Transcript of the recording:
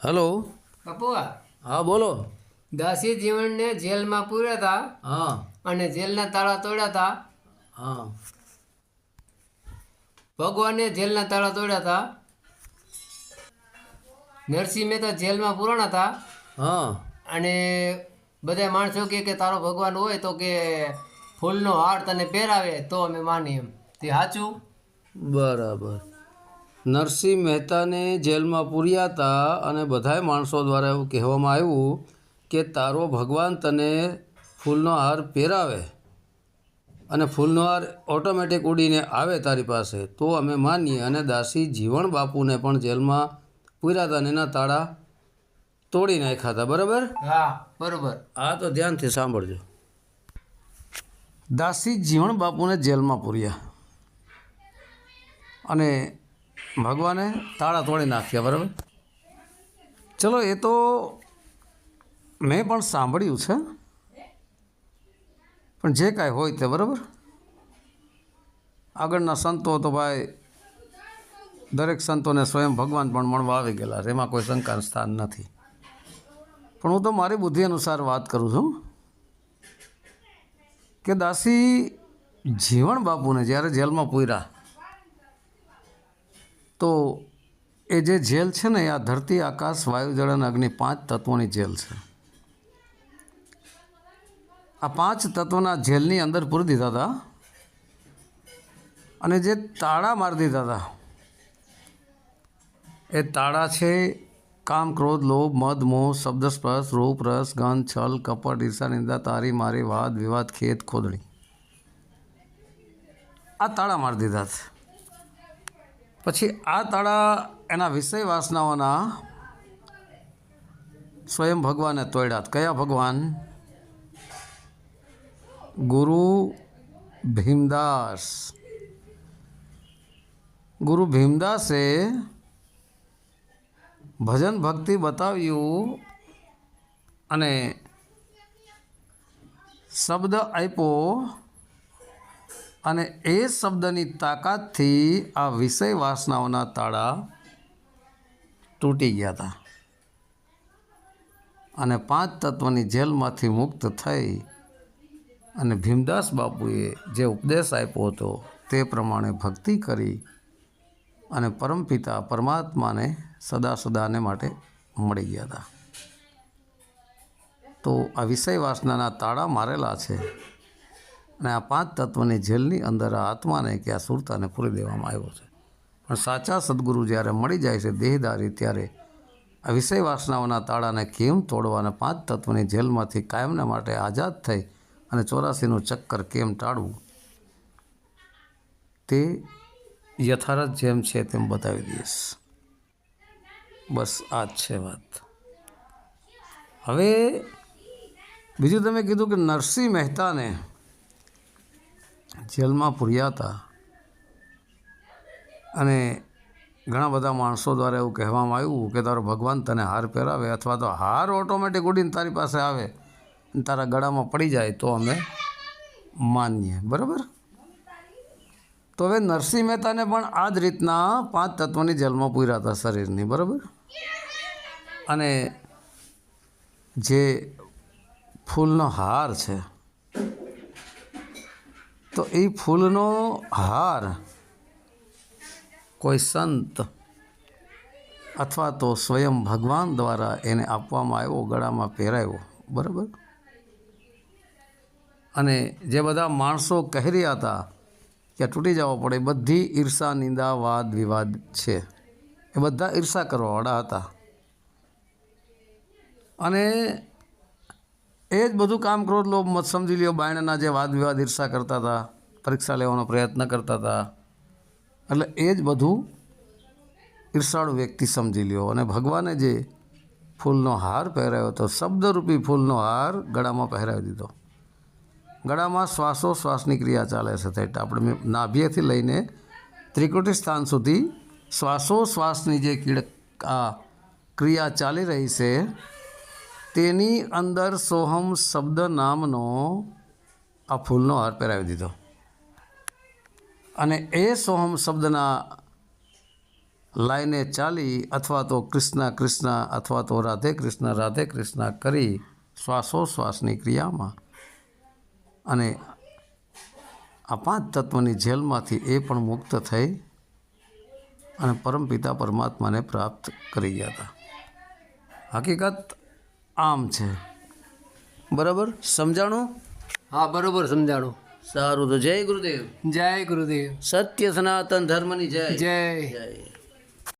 Hello. પપ્પુઆ હા બોલો. દાસી જીવનને જેલમાં પૂર્યા હતા હા. અને જેલના તાળા તોડ્યા હતા હા. ભગવાને જેલના તાળા તોડ્યા હતા નરસિંહ મહેતા જેલમાં પૂરણ હતા હા. અને બધા માણસો કે કે તારો ભગવાન હોય તો કે ફૂલનો હાર તને પહેરાવે તો અમે માની એમ. તે સાચું? બરાબર. નરસિંહ મહેતાને જેલમાં પૂર્યા હતા અને બધાય માણસો દ્વારા એવું કહેવામાં આવ્યું કે તારો ભગવાન તને ફૂલનો હાર પહેરાવે અને ફૂલનો હાર ઓટોમેટિક ઉડીને આવે તારી પાસે. તો અમે માનીએ અને દાસી જીવણ બાપુને પણ જેલમાં પૂર્યા હતા અને એના તાળા તોડી નાખ્યા હતા. બરાબર? હા બરાબર. આ તો ધ્યાનથી સાંભળજો. દાસી જીવણ બાપુને જેલમાં પૂર્યા. અને ભગવાને તાળા તોડી નાખ્યા, બરાબર? ચલો, એ તો મેં પણ સાંભળ્યું છે. પણ જે કાંઈ હોય તે, બરાબર? આગળના સંતો તો ભાઈ, દરેક સંતોને સ્વયં ભગવાન પણ મળવા આવી ગયેલા છે. એમાં કોઈ શંકાનું સ્થાન નથી. પણ હું તો મારી બુદ્ધિ અનુસાર વાત કરું છું. કે દાસી જીવણ બાપુને જ્યારે જેલમાં પૂર્યા તો એ જે જેલ છે ને આ ધરતી, આકાશ, વાયુ, જળ અને અગ્નિ પાંચ તત્વોની જેલ છે. આ પાંચ તત્વોના જેલની અંદર પૂરી દીધા હતા અને જે તાળા મારી દીધા હતા એ તાળા છે કામ, ક્રોધ, લોભ, મદ, મોહ, શબ્દ, સ્પર્શ, રૂપ, રસ, ગંધ, છલ, કપટ, ઈર્ષા, નિંદા, તારી, મારી, વાદ, વિવાદ ખેત ખોદણી. આ તાળા મારી દીધા છે. પછી આ તાળા એના વિષય વાસનાઓના સ્વયં ભગવાને તોડ્યા. કયા ભગવાન? ગુરુ ભીમદાસ. ગુરુ ભીમદાસે ભજન ભક્તિ બતાવ્યું અને શબ્દ આપ્યો અને એ શબ્દની તાકાતથી આ વિષય વાસનાઓના તાળા તૂટી ગયા હતા અને પાંચ તત્વની જેલમાંથી મુક્ત થઈ અને ભીમદાસ બાપુએ જે ઉપદેશ આપ્યો હતો તે પ્રમાણે ભક્તિ કરી અને પરમપિતા પરમાત્માને સદા સદાને માટે મળી ગયા હતા તો આ વિષય વાસનાના તાળા મારેલા છે. અને આ પાંચ તત્વની જેલની અંદર આ આત્માને કે આ સુરતાને પૂરી દેવામાં આવ્યો છે. પણ સાચા સદગુરુ જ્યારે મળી જાય છે દેહદારી, ત્યારે આ વિષય વાસનાઓના તાળાને કેમ તોડવા અને પાંચ તત્વની જેલમાંથી કાયમને માટે આઝાદ થઈ અને ચોરાસીનું ચક્કર કેમ ટાળવું, તે યથાર્થ જેમ છે તેમ બતાવી દઈશ. બસ આ જ છે વાત. હવે બીજું તમે કીધું કે નરસિંહ મહેતાને જેલમાં પૂર્યા હતા. અને ઘણા બધા માણસો દ્વારા એવું કહેવામાં આવ્યું કે તારો ભગવાન તને હાર પહેરાવે અથવા તો હાર ઓટોમેટિક ઉડીને તારી પાસે આવે અને તારા ગળામાં પડી જાય તો અમે માનીએ. બરાબર? તો હવે નરસિંહ મહેતાને પણ આ જ રીતના પાંચ તત્વોની જેલમાં પૂર્યા હતા શરીરની. બરાબર? અને જે ફૂલનો હાર છે તો એ ફૂલનો હાર કોઈ સંત અથવા તો સ્વયં ભગવાન દ્વારા એને આપવામાં આવ્યો, ગળામાં પહેરાયો. બરાબર? અને જે બધા માણસો કહી રહ્યા હતા કે તૂટી જવા પડે, બધી ઈર્ષા, નિંદા, વાદ, વિવાદ છે. એ બધા ઈર્ષા કરવાવાળા હતા. અને એ જ બધું કામ ક્રોધ, લોભ, મત સમજી લ્યો, બાયણના જે વાદ વિવાદ ઈર્ષા કરતા હતા. પરીક્ષા લેવાનો પ્રયત્ન કરતા હતા. એટલે એ જ બધું ઈર્ષાળુ વ્યક્તિ સમજી લ્યો અને ભગવાને જે ફૂલનો હાર પહેરાવ્યો હતો, શબ્દરૂપી ફૂલનો હાર ગળામાં પહેરાવી દીધો. ગળામાં શ્વાસોશ્વાસની ક્રિયા ચાલે છે તે આપણે નાભ્યથી લઈને ત્રિકુટી સ્થાન સુધી શ્વાસોશ્વાસની જે કીડ ક્રિયા ચાલી રહી છે, તેની અંદર સોહમ શબ્દ નામનો આ ફૂલનો હાર પહેરાવી દીધો. અને એ સોહમ શબ્દના લાઈને ચાલી અથવા તો કૃષ્ણ કૃષ્ણ અથવા તો રાધે કૃષ્ણ રાધે કૃષ્ણ કરી શ્વાસોશ્વાસની ક્રિયામાં. અને આ પાંચ તત્વની જેલમાંથી એ પણ મુક્ત થઈ અને પરમપિતા પરમાત્માને પ્રાપ્ત કરી ગયા હતા. હકીકત આમ છે. બરાબર? સમજાણું? હા, બરાબર, સમજાણું. સારું તો જય ગુરુદેવ. જય ગુરુદેવ. સત્ય સનાતન ધર્મની જય. જય. જય.